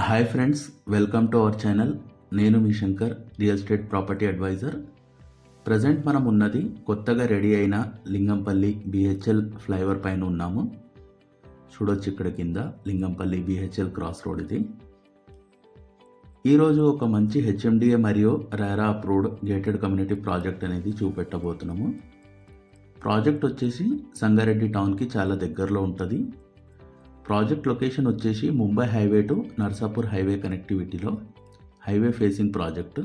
Hi friends welcome to our channel నేను మీ Shankar real estate property advisor present మనం ఉన్నది కొత్తగా రెడీ అయిన లింగంపల్లి బిహెచ్ఎల్ ఫ్లైఓవర్ పైన ఉన్నాము. చూడొచ్చు ఇక్కడ కింద లింగంపల్లి బిహెచ్ఎల్ క్రాస్ రోడ్ ఇది. ఈరోజు ఒక మంచి హెచ్ఎండిఏ మరియు రారా అప్రూవ్డ్ గేటెడ్ కమ్యూనిటీ ప్రాజెక్ట్ అనేది చూపెట్టబోతున్నాము. ప్రాజెక్ట్ వచ్చేసి సంగారెడ్డి టౌన్కి చాలా దగ్గరలో ఉంటుంది. ప్రాజెక్ట్ లొకేషన్ వచ్చేసి Mumbai highway to Narsapur highway కనెక్టివిటీలో highway facing project.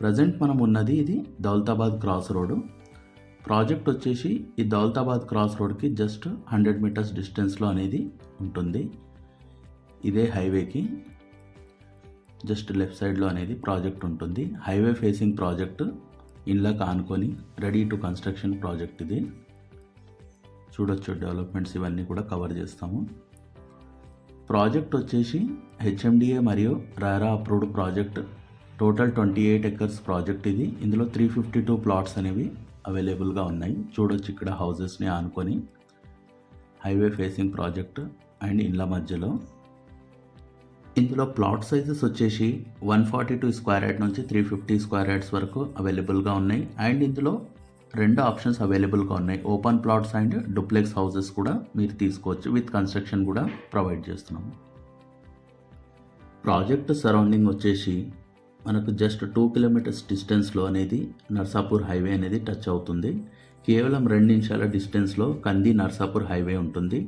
Present మనం ఉన్నది ఇది దౌలతాబాద్ క్రాస్ రోడ్. ప్రాజెక్ట్ వచ్చేసి ఈ దౌలతాబాద్ క్రాస్ రోడ్కి జస్ట్ హండ్రెడ్ మీటర్స్ డిస్టెన్స్లో అనేది ఉంటుంది. ఇదే హైవేకి జస్ట్ లెఫ్ట్ సైడ్లో అనేది ప్రాజెక్ట్ ఉంటుంది. హైవే ఫేసింగ్ ప్రాజెక్ట్ ఇళ్ళకి ఆనుకొని రెడీ టు కన్స్ట్రక్షన్ ప్రాజెక్ట్ ఇది. చూడొచ్చు డెవలప్మెంట్స్ ఇవన్నీ కూడా కవర్ చేస్తాము. ప్రాజెక్ట్ వచ్చేసి హెచ్ఎండిఏ మరియు RERA approved project. Total twenty eight acres project ఇది. ఇందులో త్రీ ఫిఫ్టీ టూ ప్లాట్స్ అనేవి అవైలబుల్గా ఉన్నాయి. చూడొచ్చు ఇక్కడ హౌజెస్ని ఆనుకొని. హైవే ఫేసింగ్ ప్రాజెక్ట్ అండ్ ఇండ్ల మధ్యలో. ఇందులో ప్లాట్ సైజెస్ వచ్చేసి one forty two square yard నుంచి త్రీ ఫిఫ్టీ స్క్వేర్ యార్డ్స్ వరకు అవైలబుల్గా ఉన్నాయి. అండ్ ఇందులో రెండు ఆప్షన్స్ అవైలబుల్గా ఉన్నాయి. Open plots and duplex houses కూడా మీరు తీసుకోవచ్చు. విత్ కన్స్ట్రక్షన్ కూడా ప్రొవైడ్ చేస్తున్నాము ప్రాజెక్ట్ సరౌండింగ్ వచ్చేసి మనకు జస్ట్ టూ కిలోమీటర్స్ డిస్టెన్స్లో అనేది నర్సాపూర్ హైవే అనేది టచ్ అవుతుంది. కేవలం రెండు నిమిషాల డిస్టెన్స్లో కంది నర్సాపూర్ హైవే ఉంటుంది.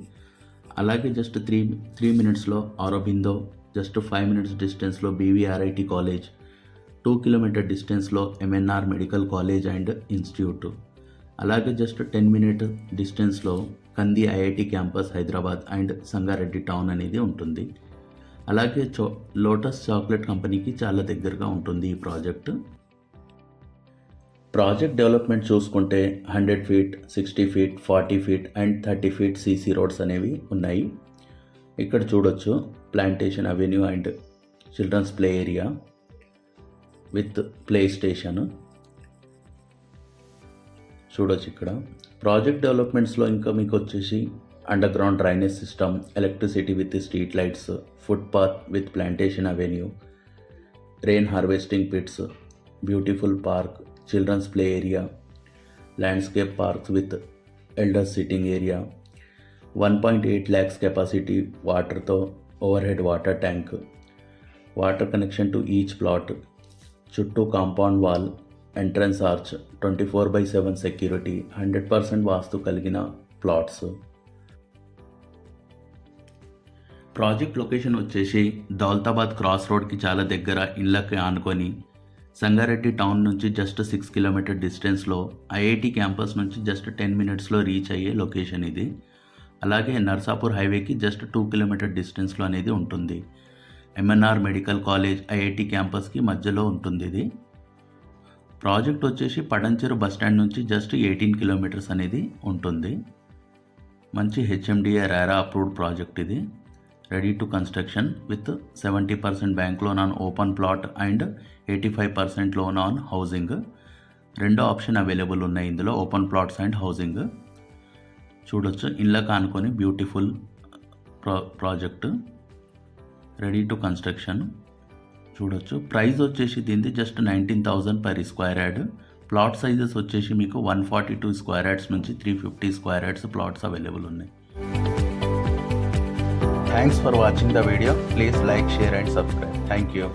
అలాగే జస్ట్ త్రీ త్రీ మినిట్స్లో ఆరోబిందో జస్ట్ ఫైవ్ మినిట్స్ డిస్టెన్స్లో బీవీఆర్ఐటి కాలేజ్ టూ కిలోమీటర్ డిస్టెన్స్లో MNR medical college and institute. అలాగే జస్ట్ టెన్ మినిట్ డిస్టెన్స్లో Kandi IIT campus Hyderabad and Sangareddy town అనేది ఉంటుంది. అలాగే చో లోటస్ చాక్లెట్ కంపెనీకి చాలా దగ్గరగా ఉంటుంది ఈ ప్రాజెక్ట్. ప్రాజెక్ట్ డెవలప్మెంట్ చూసుకుంటే hundred feet sixty feet forty feet and thirty feet CC roads అనేవి ఉన్నాయి. ఇక్కడ చూడొచ్చు plantation avenue and children's play area. With play station చూడొచ్చు ఇక్కడ. ప్రాజెక్ట్ డెవలప్మెంట్స్లో ఇంకా మీకు వచ్చేసి under ground drainage system electricity with street lights footpath with plantation avenue rain harvesting pits beautiful park children's play area landscape parks with elders sitting area one point eight lakhs capacity వాటర్తో over head water tank water connection to each plot చుట్టూ compound wall entrance arch twenty four by seven security hundred percent vastu కలిగిన plots. Project location వచ్చేసి Daulatabad cross రోడ్కి చాలా దగ్గర ఇళ్ళకి ఆనుకొని Sangareddy town నుంచి జస్ట్ సిక్స్ కిలోమీటర్ డిస్టెన్స్లో ఐఐటి క్యాంపస్ నుంచి జస్ట్ టెన్ మినిట్స్లో రీచ్ అయ్యే లొకేషన్ ఇది. అలాగే నర్సాపూర్ హైవేకి జస్ట్ టూ కిలోమీటర్ డిస్టెన్స్లో అనేది ఉంటుంది. ఎంఎన్ఆర్ మెడికల్ కాలేజ్ ఐఐటి క్యాంపస్కి మధ్యలో ఉంటుంది ఇది. ప్రాజెక్ట్ వచ్చేసి పడంచెరు బస్ స్టాండ్ నుంచి జస్ట్ ఎయిటీన్ కిలోమీటర్స్ అనేది ఉంటుంది. మంచి హెచ్ఎండిఏ రారా అప్రూవ్డ్ ప్రాజెక్ట్ ఇది. Ready to construction with seventy percent bank loan on open plot and eighty five percent loan on housing రెండు ఆప్షన్ అవైలబుల్ ఉన్నాయి ఇందులో ఓపెన్ ప్లాట్స్ అండ్ హౌసింగ్ చూడొచ్చు ఇళ్ళ కానుకొని బ్యూటిఫుల్ ప్రా ప్రాజెక్టు రెడీ టు కన్స్ట్రక్షన్. చూడొచ్చు. Price వచ్చేసి దీనిది just nineteen thousand per square yard plot sizes వచ్చేసి మీకు one forty two square yards నుంచి three fifty square yards plots available ఉన్నాయి. Thanks for watching the video please like share and subscribe thank you